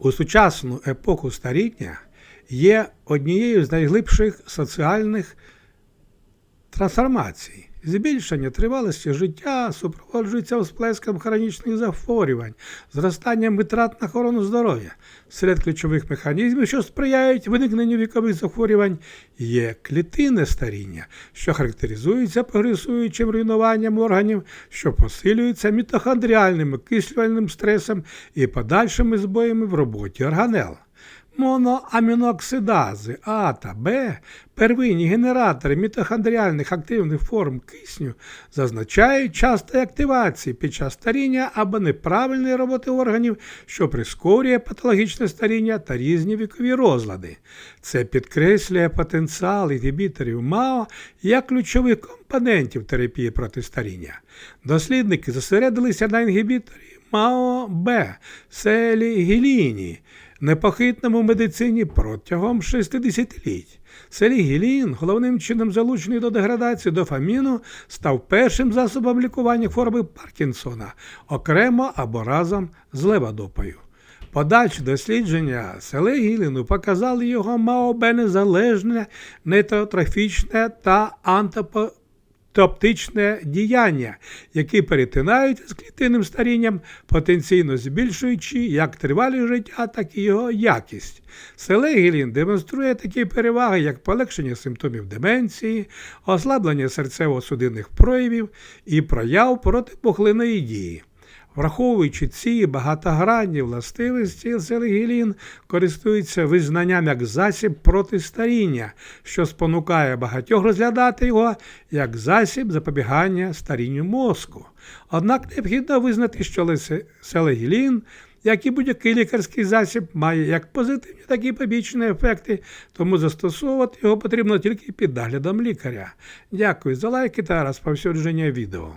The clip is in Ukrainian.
у сучасну епоху старіння є однією з найглибших соціальних трансформацій. Збільшення тривалості життя супроводжується всплеском хронічних захворювань, зростанням витрат на охорону здоров'я. Серед ключових механізмів, що сприяють виникненню вікових захворювань, є клітинне старіння, що характеризується прогресуючим руйнуванням органів, що посилюється мітохондріальним окислювальним стресом і подальшими збоями в роботі органел. Моноамінооксидази А та Б, первинні генератори мітохондріальних активних форм кисню, зазначають частої активації під час старіння або неправильної роботи органів, що прискорює патологічне старіння та різні вікові розлади. Це підкреслює потенціал інгібіторів МАО як ключових компонентів терапії проти старіння. Дослідники зосередилися на інгібіторі МАО-Б, селігіліні, непохитному медицині протягом 60-літь. Селігілін, головним чином залучений до деградації дофаміну, став першим засобом лікування хвороби Паркінсона, окремо або разом з леводопою. Подальші дослідження селегіліну показали його МАОБ незалежне, нейтротрофічне та антипо Топтичне діяння, які перетинають з клітинним старінням, потенційно збільшуючи як тривалість життя, так і його якість. Селегілін демонструє такі переваги, як полегшення симптомів деменції, ослаблення серцево-судинних проявів і прояв протипухлиної дії. Враховуючи ці багатогранні властивості, селегілін користується визнанням як засіб проти старіння, що спонукає багатьох розглядати його як засіб запобігання старінню мозку. Однак необхідно визнати, що селегілін, як і будь-який лікарський засіб, має як позитивні, так і побічні ефекти, тому застосовувати його потрібно тільки під наглядом лікаря. Дякую за лайки та розповсюдження відео.